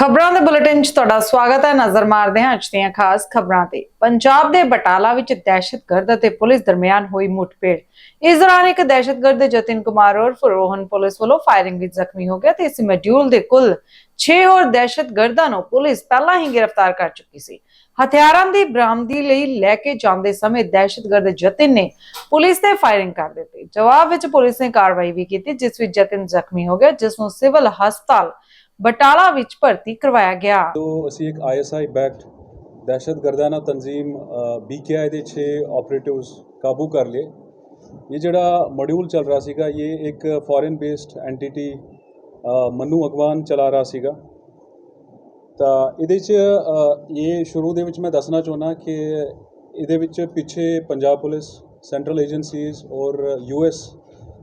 ਖਬਰਾਂ ਦੇ ਬੁਲੇਟਿਨ 'ਚ ਤੁਹਾਡਾ ਸਵਾਗਤ ਹੈ। ਨਜ਼ਰ ਮਾਰਦੇ ਹਾਂ ਅੱਜ ਦੀਆਂ ਖਾਸ ਖਬਰਾਂ ਤੇ। ਪੰਜਾਬ ਦੇ ਬਟਾਲਾ ਵਿੱਚ ਦਹਿਸ਼ਤਗਰਦ ਅਤੇ ਪੁਲਿਸ ਦਰਮਿਆਨ ਹੋਈ ਮੁੱਠਭੇੜ। ਇਸ ਦੌਰਾਨ ਇੱਕ ਦਹਿਸ਼ਤਗਰਦ ਜਤਿਨ ਕੁਮਾਰ ਔਰ ਫਰੋਹਨ ਪੁਲਿਸ ਵੱਲੋਂ ਫਾਇਰਿੰਗ ਵਿੱਚ ਜ਼ਖਮੀ ਹੋ ਗਿਆ ਤੇ ਇਸ ਮੋਡਿਊਲ ਦੇ ਕੁੱਲ 6 ਹੋਰ ਦਹਿਸ਼ਤਗਰਦਾਂ ਨੂੰ ਪੁਲਿਸ ਪਹਿਲਾਂ ਹੀ ਗ੍ਰਿਫਤਾਰ ਕਰ ਚੁੱਕੀ ਸੀ। ਹਥਿਆਰਾਂ ਦੀ ਬਰਾਮਦੀ ਲਈ ਲੈ ਕੇ ਜਾਂਦੇ ਸਮੇਂ ਦਹਿਸ਼ਤਗਰਦ ਜਤਿਨ ਨੇ ਪੁਲਿਸ ਤੇ ਫਾਇਰਿੰਗ ਕਰ ਦਿੱਤੀ। ਜਵਾਬ ਵਿੱਚ ਪੁਲਿਸ ਨੇ ਕਾਰਵਾਈ ਵੀ ਕੀਤੀ, ਜਿਸ ਵਿੱਚ ਜਤਿਨ ਜ਼ਖਮੀ ਹੋ ਗਿਆ, ਜਿਸ ਨੂੰ ਸਿਵਲ ਹਸਪਤਾਲ ਬਟਾਲਾ ਵਿੱਚ ਭਰਤੀ ਕਰਵਾਇਆ ਗਿਆ। ਤੋਂ ਅਸੀਂ ਇੱਕ ਆਈਐਸਆਈ ਬੈਕਡ ਦਹਿਸ਼ਤਗਰਦਾਨਾ ਤਨਜ਼ੀਮ ਬੀਕੇਆਈ ਦੇ 6 ਆਪਰੇਟਿਵਸ ਕਾਬੂ ਕਰ ਲਏ। ਇਹ ਜਿਹੜਾ ਮੋਡਿਊਲ ਚੱਲ ਰਿਹਾ ਸੀਗਾ, ਇਹ ਇੱਕ foreign based entity Manu Agwan ਚਲਾ ਰਿਹਾ ਸੀਗਾ। ਤਾਂ ਇਹਦੇ 'ਚ ਇਹ ਸ਼ੁਰੂ ਦੇ ਵਿੱਚ ਮੈਂ ਦੱਸਣਾ ਚਾਹੁੰਦਾ ਕਿ ਇਹਦੇ ਵਿੱਚ ਪਿੱਛੇ ਪੰਜਾਬ ਪੁਲਿਸ ਸੈਂਟਰਲ ਏਜੰਸੀਜ਼ ਔਰ ਯੂਐਸ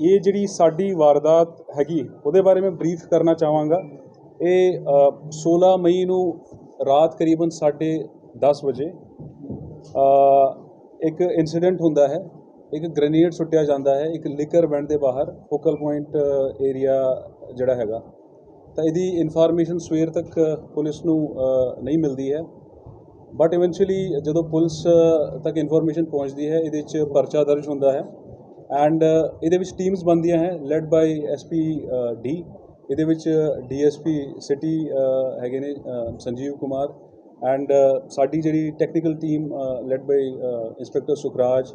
ਇਹ ਜਿਹੜੀ ਸਾਡੀ ਵਾਰਦਾਤ ਹੈਗੀ ਉਹਦੇ ਬਾਰੇ ਮੈਂ ਬਰੀਫ ਕਰਨਾ ਚਾਹਾਂਗਾ। ਇਹ ਅ, 16 ਮਈ ਨੂੰ ਰਾਤ ਕਰੀਬਨ 10:30 ਵਜੇ ਇੱਕ ਇਨਸੀਡੈਂਟ ਹੁੰਦਾ ਹੈ। ਇੱਕ ਗ੍ਰੇਨੇਡ ਸੁੱਟਿਆ ਜਾਂਦਾ ਹੈ ਇੱਕ ਲਿਕਰ ਵੈਂਡ ਦੇ ਬਾਹਰ ਫੋਕਲ ਪੁਆਇੰਟ ਏਰੀਆ ਜਿਹੜਾ ਹੈਗਾ। ਤਾਂ ਇਹਦੀ ਇਨਫੋਰਮੇਸ਼ਨ ਸਵੇਰ ਤੱਕ ਪੁਲਿਸ ਨੂੰ ਨਹੀਂ ਮਿਲਦੀ ਹੈ। ਬਟ ਇਵੈਂਚੁਅਲੀ ਜਦੋਂ ਪੁਲਿਸ ਤੱਕ ਇਨਫੋਰਮੇਸ਼ਨ ਪਹੁੰਚਦੀ ਹੈ ਇਹਦੇ 'ਚ ਪਰਚਾ ਦਰਜ ਹੁੰਦਾ ਹੈ। ਐਂਡ uh, ਇਹਦੇ ਵਿੱਚ ਟੀਮਸ ਬਣਦੀਆਂ ਹੈ ਲੈਡ ਬਾਈ ਐਸਪੀ ਡੀ ਇਹਦੇ ਵਿੱਚ uh, ਡੀਐਸਪੀ ਸਿਟੀ uh, ਹੈਗੇ ਨੇ ਸੰਜੀਵ ਕੁਮਾਰ. ਐਂਡ ਸਾਡੀ ਜਿਹੜੀ technical team led by inspector Sukhraj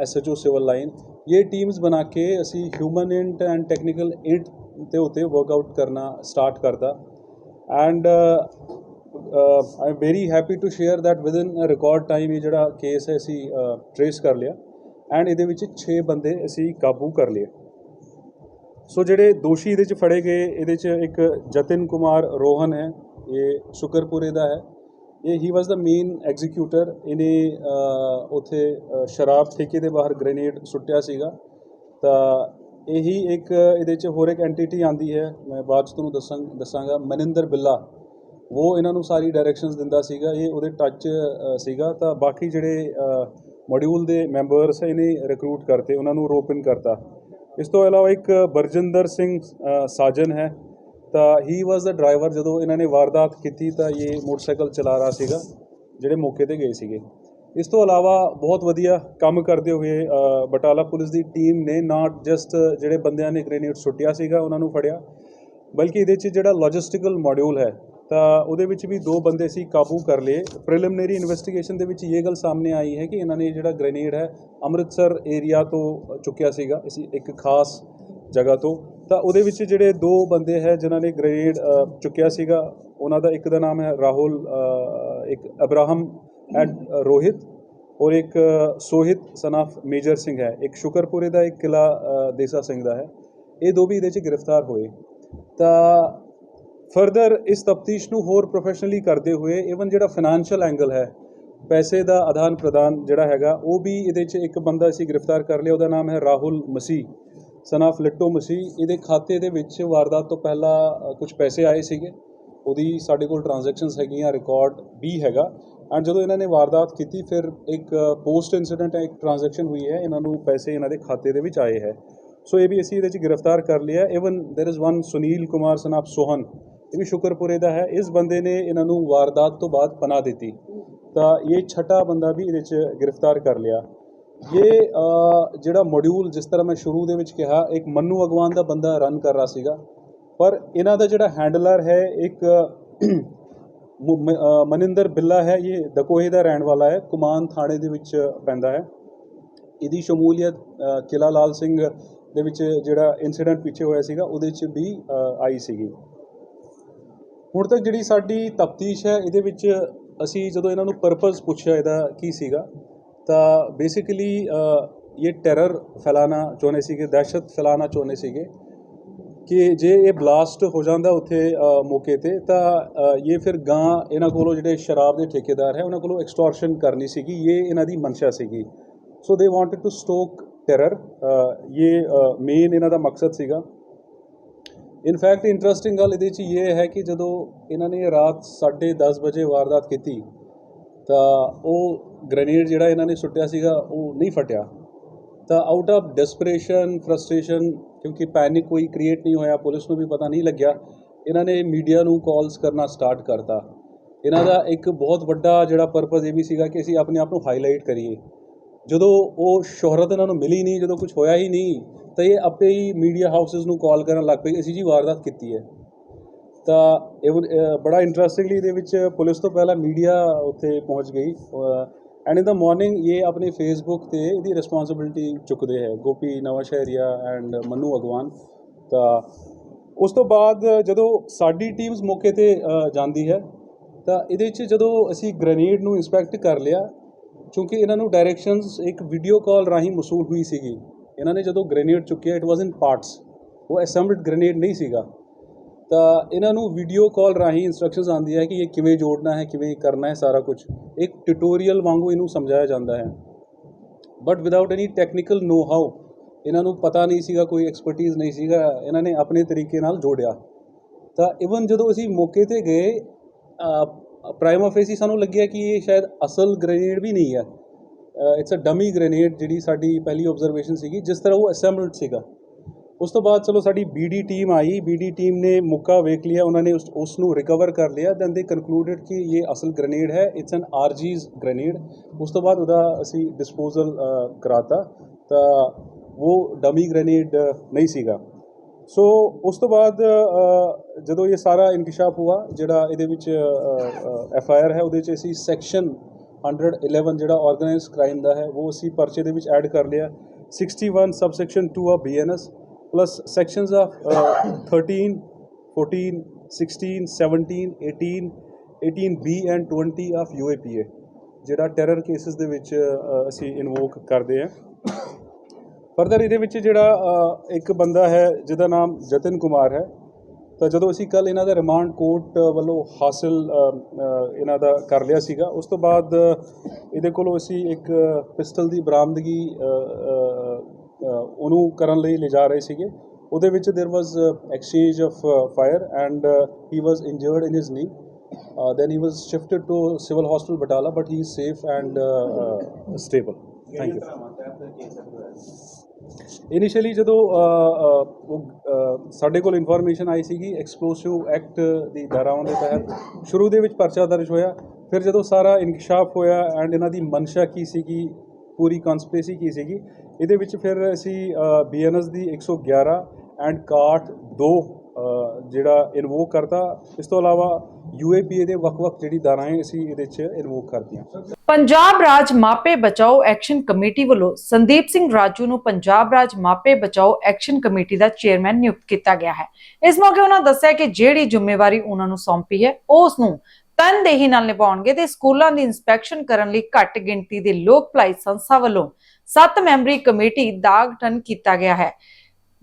SHO civil line ਇਹ ਟੀਮਸ ਬਣਾ ਕੇ ਅਸੀਂ human int and technical int ਦੇ ਉੱਤੇ ਵਰਕਆਊਟ ਕਰਨਾ ਸਟਾਰਟ ਕਰਦਾ and I am very happy to share that within a record time ਇਹ ਜਿਹੜਾ ਕੇਸ ਹੈ, ਅਸੀਂ ਟਰੇਸ ਕਰ ਲਿਆ. ਐਂਡ ਇਹਦੇ ਵਿੱਚ 6 ਬੰਦੇ ਅਸੀਂ ਕਾਬੂ ਕਰ ਲਏ। ਸੋ ਜਿਹੜੇ ਦੋਸ਼ੀ ਇਹਦੇ ਚ ਫੜੇ ਗਏ ਇਹਦੇ ਚ ਇੱਕ ਜਤਿਨ ਕੁਮਾਰ ਰੋਹਨ ਹੈ ਇਹ ਸ਼ੁਕਰਪੁਰੇ ਦਾ ਹੈ। ਇਹ ਹੀ ਵਾਸ ਦਾ ਮੇਨ ਐਗਜ਼ੀਕਿਊਟਰ ਇਹਨੇ ਅ, ਉੱਥੇ ਸ਼ਰਾਬ ਠੇਕੇ ਦੇ ਬਾਹਰ ਗ੍ਰੇਨੇਡ ਸੁੱਟਿਆ ਸੀਗਾ। ਤਾਂ ਇਹੀ ਇੱਕ ਇਹਦੇ ਚ ਹੋਰ ਇੱਕ ਐਂਟੀਟੀ ਆਂਦੀ ਹੈ ਮੈਂ ਬਾਅਦ ਚ ਤੁਹਾਨੂੰ ਦੱਸਾਂ ਦੱਸਾਂਗਾ ਮਨਿੰਦਰ ਬਿੱਲਾ। ਉਹ ਇਹਨਾਂ ਨੂੰ ਸਾਰੀ ਡਾਇਰੈਕਸ਼ਨਸ ਦਿੰਦਾ ਸੀਗਾ ਇਹ ਉਹਦੇ ਟੱਚ ਸੀਗਾ। ਤਾਂ ਬਾਕੀ ਜਿਹੜੇ ਮੋਡਿਊਲ ਦੇ ਮੈਂਬਰਸ ਇਹਨੇ ਰਿਕਰੂਟ ਕਰਤੇ, ਉਹਨਾਂ ਨੂੰ ਰੋਪਨ ਕਰਤਾ। ਇਸ ਤੋਂ ਇਲਾਵਾ ਇੱਕ ਬਰਜਿੰਦਰ ਸਿੰਘ ਸਾਜਨ ਹੈ। ਤਾਂ ਹੀ ਵਾਸ ਦਾ ਡਰਾਈਵਰ ਜਦੋਂ ਇਹਨਾਂ ਨੇ ਵਾਰਦਾਤ ਕੀਤੀ ਤਾਂ ਇਹ ਮੋਟਰਸਾਈਕਲ ਚਲਾ ਰਿਹਾ ਸੀਗਾ, ਜਿਹੜੇ ਮੌਕੇ ਤੇ ਗਏ ਸੀਗੇ। ਇਸ ਤੋਂ ਇਲਾਵਾ ਬਹੁਤ ਵਧੀਆ ਕੰਮ ਕਰਦੇ ਹੋਏ ਬਟਾਲਾ ਪੁਲਿਸ ਦੀ ਟੀਮ ਨੇ ਨਾਟ ਜਸਟ ਜਿਹੜੇ ਬੰਦਿਆਂ ਨੇ ਗ੍ਰੇਨੇਡ ਸੁੱਟਿਆ ਸੀਗਾ, ਉਹਨਾਂ ਨੂੰ ਫੜਿਆ, ਬਲਕਿ ਇਹਦੇ 'ਚ ਜਿਹੜਾ ਲੌਜਿਸਟਿਕਲ ਮੋਡਿਊਲ ਹੈ ਤਾਂ ਉਹਦੇ ਵਿੱਚ ਵੀ ਦੋ ਬੰਦੇ ਸੀ ਕਾਬੂ ਕਰ ਲਏ। ਪ੍ਰੀਲਿਮਿਨਰੀ ਇਨਵੈਸਟੀਗੇਸ਼ਨ ਦੇ ਵਿੱਚ ਇਹ ਗੱਲ ਸਾਹਮਣੇ ਆਈ ਹੈ ਕਿ ਇਹਨਾਂ ਨੇ ਜਿਹੜਾ ਗ੍ਰੇਨੇਡ ਹੈ ਅੰਮ੍ਰਿਤਸਰ ਏਰੀਆ ਤੋਂ ਚੁੱਕਿਆ ਸੀਗਾ, ਇਸ ਇੱਕ ਖਾਸ ਜਗ੍ਹਾ ਤੋਂ। ਤਾਂ ਉਹਦੇ ਵਿੱਚ ਜਿਹੜੇ ਦੋ ਬੰਦੇ ਹੈ ਜਿਨ੍ਹਾਂ ਨੇ ਗ੍ਰੇਨੇਡ ਚੁੱਕਿਆ ਸੀਗਾ, ਉਹਨਾਂ ਦਾ ਇੱਕ ਦਾ ਨਾਮ ਹੈ ਰਾਹੁਲ ਇੱਕ ਅਬਰਾਹਮ ਐਂਡ ਰੋਹਿਤ ਔਰ ਇੱਕ ਸੋਹਿਤ ਸਨਾਫ ਮੇਜਰ ਸਿੰਘ ਹੈ। ਇੱਕ ਸ਼ੁਕਰਪੁਰੇ ਦਾ, ਇੱਕ ਕਿਲਾ ਦੇਸਾ ਸਿੰਘ ਦਾ ਹੈ। ਇਹ ਦੋ ਵੀ ਇਹਦੇ 'ਚ ਗ੍ਰਿਫਤਾਰ ਹੋਏ। ਤਾਂ ਫਰਦਰ ਇਸ ਤਫਤੀਸ਼ ਨੂੰ ਹੋਰ ਪ੍ਰੋਫੈਸ਼ਨਲੀ ਕਰਦੇ ਹੋਏ ਇਵਨ ਜਿਹੜਾ ਫਾਈਨੈਂਸ਼ੀਅਲ ਐਂਗਲ ਹੈ ਪੈਸੇ ਦਾ ਆਦਾਨ ਪ੍ਰਦਾਨ ਜਿਹੜਾ ਹੈਗਾ ਉਹ ਵੀ ਇਹਦੇ 'ਚ ਇੱਕ ਬੰਦਾ ਅਸੀਂ ਗ੍ਰਿਫਤਾਰ ਕਰ ਲਿਆ ਉਹਦਾ ਨਾਮ ਹੈ ਰਾਹੁਲ ਮਸੀਹ ਸਨਾਫ ਲਿੱਟੋ ਮਸੀਹ ਇਹਦੇ ਖਾਤੇ ਦੇ ਵਿੱਚ ਵਾਰਦਾਤ ਤੋਂ ਪਹਿਲਾਂ ਕੁਝ ਪੈਸੇ ਆਏ ਸੀਗੇ ਉਹਦੀ ਸਾਡੇ ਕੋਲ ਟ੍ਰਾਂਜੈਕਸ਼ਨਸ ਹੈਗੀਆਂ ਰਿਕਾਰਡ ਵੀ ਹੈਗਾ ਐਂਡ ਜਦੋਂ ਇਹਨਾਂ ਨੇ ਵਾਰਦਾਤ ਕੀਤੀ ਫਿਰ ਇੱਕ ਪੋਸਟ ਇਨਸੀਡੈਂਟ ਇੱਕ ਟ੍ਰਾਂਜੈਕਸ਼ਨ ਹੋਈ ਹੈ ਇਹਨਾਂ ਨੂੰ ਪੈਸੇ ਇਹਨਾਂ ਦੇ ਖਾਤੇ ਦੇ ਵਿੱਚ ਆਏ ਹੈ ਸੋ ਇਹ ਵੀ ਅਸੀਂ ਇਹਦੇ 'ਚ ਗ੍ਰਿਫਤਾਰ ਕਰ ਲਿਆ even there is one Sunil Kumar ਸਨਾਪ Sohan ਇਹ ਵੀ ਸ਼ੁਕਰਪੁਰੇ ਦਾ ਹੈ। ਇਸ ਬੰਦੇ ਨੇ ਇਹਨਾਂ ਨੂੰ ਵਾਰਦਾਤ ਤੋਂ ਬਾਅਦ ਪਨਾਹ ਦਿੱਤੀ। ਤਾਂ ਇਹ ਛਟਾ ਬੰਦਾ ਵੀ ਇਹਦੇ 'ਚ ਗ੍ਰਿਫਤਾਰ ਕਰ ਲਿਆ। ਇਹ ਜਿਹੜਾ ਮੋਡਿਊਲ ਜਿਸ ਤਰ੍ਹਾਂ ਮੈਂ ਸ਼ੁਰੂ ਦੇ ਵਿੱਚ ਕਿਹਾ ਇੱਕ ਮੰਨੂ ਅਗਵਾਨ ਦਾ ਬੰਦਾ ਰਨ ਕਰ ਰਿਹਾ ਸੀਗਾ। ਪਰ ਇਹਨਾਂ ਦਾ ਜਿਹੜਾ ਹੈਂਡਲਰ ਹੈ ਇੱਕ ਮਨਿੰਦਰ ਬਿੱਲਾ ਹੈ। ਇਹ ਦਕੋਹੇ ਦਾ ਰਹਿਣ ਵਾਲਾ ਹੈ। ਕੁਮਾਨ ਥਾਣੇ ਦੇ ਵਿੱਚ ਪੈਂਦਾ ਹੈ। ਇਹਦੀ ਸ਼ਮੂਲੀਅਤ ਅ, ਕਿਲਾ ਲਾਲ ਸਿੰਘ ਦੇ ਵਿੱਚ ਜਿਹੜਾ ਇਨਸੀਡੈਂਟ ਪਿੱਛੇ ਹੋਇਆ ਸੀਗਾ ਉਹਦੇ 'ਚ ਵੀ ਆਈ ਸੀਗੀ। ਹੁਣ ਤੱਕ ਜਿਹੜੀ ਸਾਡੀ ਤਫਤੀਸ਼ ਹੈ, ਇਹਦੇ ਵਿੱਚ ਅਸੀਂ ਜਦੋਂ ਇਹਨਾਂ ਨੂੰ ਪਰਪਸ ਪੁੱਛਿਆ ਇਹਦਾ ਕੀ ਸੀਗਾ, ਤਾਂ ਬੇਸਿਕਲੀ ਇਹ ਟੈਰਰ ਫੈਲਾਣਾ ਚਾਹੁੰਦੇ ਸੀਗੇ, ਦਹਿਸ਼ਤ ਫੈਲਾਣਾ ਚਾਹੁੰਦੇ ਸੀਗੇ ਕਿ ਜੇ ਇਹ ਬਲਾਸਟ ਹੋ ਜਾਂਦਾ ਉੱਥੇ ਮੌਕੇ ਤੇ, ਤਾਂ ਇਹ ਫਿਰ ਗਾਂ ਇਹਨਾਂ ਕੋਲੋਂ ਜਿਹੜੇ ਸ਼ਰਾਬ ਦੇ ਠੇਕੇਦਾਰ ਹੈ, ਉਹਨਾਂ ਕੋਲੋਂ ਐਕਸਟੋਰਸ਼ਨ ਕਰਨੀ ਸੀਗੀ, ਇਹ ਇਹਨਾਂ ਦੀ ਮਨਸ਼ਾ ਸੀਗੀ। So they wanted to stoke terror ਇਹ ਮੇਨ ਇਹਨਾਂ ਦਾ ਮਕਸਦ ਸੀਗਾ ਇਨਫੈਕਟ ਇੰਟਰਸਟਿੰਗ ਗੱਲ ਇਹਦੇ 'ਚ ਇਹ ਹੈ ਕਿ ਜਦੋਂ ਇਹਨਾਂ ਨੇ ਰਾਤ 10:30 ਵਜੇ ਵਾਰਦਾਤ ਕੀਤੀ, ਤਾਂ ਉਹ ਗ੍ਰੇਨੇਡ ਜਿਹੜਾ ਇਹਨਾਂ ਨੇ ਸੁੱਟਿਆ ਸੀਗਾ, ਉਹ ਨਹੀਂ ਫਟਿਆ। ਤਾਂ ਆਊਟ ਆਫ ਡਿਸਪਰੇਸ਼ਨ ਫਰਸਟ੍ਰੇਸ਼ਨ ਕਿਉਂਕਿ ਪੈਨਿਕ ਕੋਈ ਕ੍ਰੀਏਟ ਨਹੀਂ ਹੋਇਆ, ਪੁਲਿਸ ਨੂੰ ਵੀ ਪਤਾ ਨਹੀਂ ਲੱਗਿਆ, ਇਹਨਾਂ ਨੇ ਮੀਡੀਆ ਨੂੰ ਕਾਲਸ ਕਰਨਾ ਸਟਾਰਟ ਕਰਤਾ। ਇਹਨਾਂ ਦਾ ਇੱਕ ਬਹੁਤ ਵੱਡਾ ਜਿਹੜਾ ਪਰਪਸ ਇਹ ਵੀ ਸੀਗਾ ਕਿ ਅਸੀਂ ਆਪਣੇ ਆਪ ਨੂੰ ਹਾਈਲਾਈਟ ਕਰੀਏ। ਜਦੋਂ ਉਹ ਸ਼ੋਹਰਤ ਇਹਨਾਂ ਨੂੰ ਮਿਲੀ ਨਹੀਂ, ਜਦੋਂ ਕੁਝ ਹੋਇਆ ਹੀ ਨਹੀਂ ਤਾਂ ਇਹ ਆਪੇ ਹੀ ਮੀਡੀਆ ਹਾਊਸਸ ਨੂੰ ਕਾਲ ਕਰਨ ਲੱਗ ਪਈ, ਅਸੀਂ ਜੀ ਵਾਰਦਾਤ ਕੀਤੀ ਹੈ। ਤਾਂ ਇਹ ਬੜਾ ਇੰਟਰਸਟਿੰਗਲੀ ਇਹਦੇ ਵਿੱਚ ਪੁਲਿਸ ਤੋਂ ਪਹਿਲਾਂ ਮੀਡੀਆ ਉੱਥੇ ਪਹੁੰਚ ਗਈ। ਐਂਡ ਇਨ ਦਾ ਮਾਰਨਿੰਗ ਇਹ ਆਪਣੇ ਫੇਸਬੁੱਕ ਤੇ ਇਹਦੀ ਰਿਸਪੌਂਸਿਬਿਲਟੀ ਚੁੱਕਦੇ ਹੈ। ਗੋਪੀ ਨਵਾਂਸ਼ਹਿਰੀਆ ਐਂਡ ਮਨੂ ਅਗਵਾਨ। ਤਾਂ ਉਸ ਤੋਂ ਬਾਅਦ ਜਦੋਂ ਸਾਡੀ ਟੀਮਸ ਮੌਕੇ ਤੇ ਜਾਂਦੀ ਹੈ, ਤਾਂ ਇਹਦੇ 'ਚ ਜਦੋਂ ਅਸੀਂ ਗ੍ਰੇਨੇਡ ਨੂੰ ਇੰਸਪੈਕਟ ਕਰ ਲਿਆ, ਕਿਉਂਕਿ ਇਹਨਾਂ ਨੂੰ ਡਾਇਰੈਕਸ਼ਨਸ ਇੱਕ ਵੀਡੀਓ ਕਾਲ ਰਾਹੀਂ ਮਸੂਲ ਹੋਈ ਸੀਗੀ। ਇਹਨਾਂ ਨੇ ਜਦੋਂ ਗ੍ਰੇਨੇਡ ਚੁੱਕਿਆ ਇਟ ਵਾਸ ਇਨ ਪਾਰਟਸ ਉਹ ਅਸੈਂਬਲਡ ਗ੍ਰੇਨੇਡ ਨਹੀਂ ਸੀਗਾ। ਤਾਂ ਇਹਨਾਂ ਨੂੰ ਵੀਡੀਓ ਕਾਲ ਰਾਹੀਂ ਇਨਸਟਰਕਸ਼ਨਸ ਆਉਂਦੀ ਹੈ ਕਿ ਇਹ ਕਿਵੇਂ ਜੋੜਨਾ ਹੈ, ਕਿਵੇਂ ਕਰਨਾ ਹੈ ਸਾਰਾ ਕੁਝ। ਇੱਕ ਟਿਊਟੋਰੀਅਲ ਵਾਂਗੂ ਇਹਨੂੰ ਸਮਝਾਇਆ ਜਾਂਦਾ ਹੈ। But without any technical know how ਇਹਨਾਂ ਨੂੰ ਪਤਾ ਨਹੀਂ ਸੀਗਾ, ਕੋਈ ਐਕਸਪਰਟੀਜ਼ ਨਹੀਂ ਸੀਗਾ, ਇਹਨਾਂ ਨੇ ਆਪਣੇ ਤਰੀਕੇ ਨਾਲ ਜੋੜਿਆ। ਤਾਂ ਇਵਨ ਜਦੋਂ ਅਸੀਂ ਮੌਕੇ ਤੇ ਗਏ ਪ੍ਰਾਈਮ ਆਫਿਸ ਹੀ ਸਾਨੂੰ ਲੱਗਿਆ ਕਿ ਇਹ ਸ਼ਾਇਦ ਅਸਲ ਗ੍ਰੇਨੇਡ ਵੀ ਨਹੀਂ ਹੈ। ਇਟਸ ਅ ਡਮੀ ਗ੍ਰੇਨੇਡ ਜਿਹੜੀ ਸਾਡੀ ਪਹਿਲੀ ਆਬਜ਼ਰਵੇਸ਼ਨ ਸੀਗੀ, ਜਿਸ ਤਰ੍ਹਾਂ ਉਹ ਅਸੈਂਬਲਡ ਸੀਗਾ। ਉਸ ਤੋਂ ਬਾਅਦ ਚਲੋ ਸਾਡੀ ਬੀਡੀ ਟੀਮ ਆਈ ਬੀਡੀ ਟੀਮ ਨੇ ਮੌਕਾ ਵੇਖ ਲਿਆ, ਉਹਨਾਂ ਨੇ ਉਸ ਉਸ ਨੂੰ ਰਿਕਵਰ ਕਰ ਲਿਆ। ਦੈਨ ਦੇ ਕਨਕਲੂਡਡ ਕਿ ਇਹ ਅਸਲ ਗ੍ਰੇਨੇਡ ਹੈ ਇਟਸ ਐਨ ਆਰਜੀਜ਼ ਗ੍ਰੇਨੇਡ ਉਸ ਤੋਂ ਬਾਅਦ ਉਹਦਾ ਅਸੀਂ ਡਿਸਪੋਜ਼ਲ ਕਰਾਤਾ, ਤਾਂ ਉਹ ਡਮੀ ਗ੍ਰੇਨੇਡ ਨਹੀਂ ਸੀਗਾ। ਸੋ ਉਸ ਤੋਂ ਬਾਅਦ ਜਦੋਂ ਇਹ ਸਾਰਾ ਇਨਕਿਸ਼ਾਫ ਹੁਆ, ਜਿਹੜਾ ਇਹਦੇ ਵਿੱਚ ਐਫ ਆਈ ਆਰ ਹੈ, ਉਹਦੇ 'ਚ ਅਸੀਂ ਸੈਕਸ਼ਨ 111 ਜਿਹੜਾ ਆਰਗੇਨਾਈਜ਼ਡ ਕ੍ਰਾਈਮ ਦਾ ਹੈ, ਉਹ ਅਸੀਂ ਪਰਚੇ ਦੇ ਵਿੱਚ ਐਡ ਕਰ ਲਿਆ। 61 subsection 2 of BNS plus sections of 13 14 16 17 18 18 B and 20 of UAPA ਜਿਹੜਾ ਟੈਰਰ ਕੇਸਿਸ ਦੇ ਵਿੱਚ ਅਸੀਂ ਇਨਵੋਕ ਕਰਦੇ ਹਾਂ। ਫਰਦਰ ਇਹਦੇ ਵਿੱਚ ਜਿਹੜਾ ਇੱਕ ਬੰਦਾ ਹੈ, ਜਿਹਦਾ ਨਾਮ ਜਤਨ ਕੁਮਾਰ ਹੈ। ਤਾਂ ਜਦੋਂ ਅਸੀਂ ਕੱਲ ਇਹਨਾਂ ਦਾ ਰਿਮਾਂਡ ਕੋਰਟ ਵੱਲੋਂ ਹਾਸਲ ਅ, ਅ, ਇਹਨਾਂ ਦਾ ਕਰ ਲਿਆ ਸੀਗਾ ਉਸ ਤੋਂ ਬਾਅਦ ਇਹਦੇ ਕੋਲੋਂ ਅਸੀਂ ਇੱਕ ਪਿਸਟਲ ਦੀ ਬਰਾਮਦਗੀ ਅ, ਅ, ਅ, ਉਹਨੂੰ ਕਰਨ ਲਈ ਲਿਜਾ ਰਹੇ ਸੀਗੇ ਉਹਦੇ ਵਿੱਚ there was exchange of fire and he was injured in his knee then he was shifted to civil hospital Batala but he is safe and uh, uh, stable thank you initially ਜਦੋਂ ਸਾਡੇ ਕੋਲ information ਆਈ ਸੀਗੀ explosive act ਦੀ ਧਾਰਾਵਾਂ ਦੇ ਤਹਿਤ, ਸ਼ੁਰੂ ਦੇ ਵਿੱਚ ਪਰਚਾ ਦਰਜ ਹੋਇਆ, ਫਿਰ ਜਦੋਂ ਸਾਰਾ ਇਨਕਸ਼ਾਫ ਹੋਇਆ ਐਂਡ ਇਹਨਾਂ ਦੀ ਮਨਸ਼ਾ ਕੀ ਸੀਗੀ, ਪੂਰੀ ਕਨਸਪੀਰੇਸੀ ਕੀ ਸੀਗੀ, ਇਹਦੇ ਵਿੱਚ ਫਿਰ ਅਸੀਂ ਬੀਐਨਐਸ ਦੀ 111 ਐਂਡ ਕਾਟ 2 ਜਿਹੜਾ ਇਨਵੋਕ ਕਰਤਾ, ਇਸ ਤੋਂ ਇਲਾਵਾ ਯੂਏਪੀਏ ਦੇ ਵੱਖ-ਵੱਖ ਜਿਹੜੀ ਧਾਰਾਵਾਂ ਅਸੀਂ ਇਹਦੇ 'ਚ ਇਨਵੋਕ ਕਰਤੀਆਂ। ਪੰਜਾਬ ਰਾਜ ਮਾਪੇ ਬਚਾਓ ਐਕਸ਼ਨ ਕਮੇਟੀ ਵੱਲੋਂ ਸੰਦੀਪ ਸਿੰਘ ਰਾਜੂ ਨੂੰ ਪੰਜਾਬ ਰਾਜ ਮਾਪੇ ਬਚਾਓ ਐਕਸ਼ਨ ਕਮੇਟੀ ਦਾ ਚੇਅਰਮੈਨ ਨਿਯੁਕਤ ਕੀਤਾ ਗਿਆ ਹੈ। ਇਸ ਮੌਕੇ ਉਹਨਾਂ ਦੱਸਿਆ ਕਿ ਜਿਹੜੀ ਜ਼ਿੰਮੇਵਾਰੀ ਉਹਨਾਂ ਨੂੰ ਸੌਂਪੀ ਹੈ ਉਹ ਉਸ ਨੂੰ ਤਨਦੇਹੀ ਨਾਲ ਨਿਭਾਉਣਗੇ ਤੇ ਸਕੂਲਾਂ ਦੀ ਇਨਸਪੈਕਸ਼ਨ ਕਰਨ ਲਈ ਘੱਟ ਗਿਣਤੀ ਦੇ ਲੋਕ ਭਲਾਈ ਸੰਸਥਾ ਵੱਲੋਂ 7 ਮੈਂਬਰੀ ਕਮੇਟੀ ਦਾ ਗਠਨ ਕੀਤਾ ਗਿਆ ਹੈ।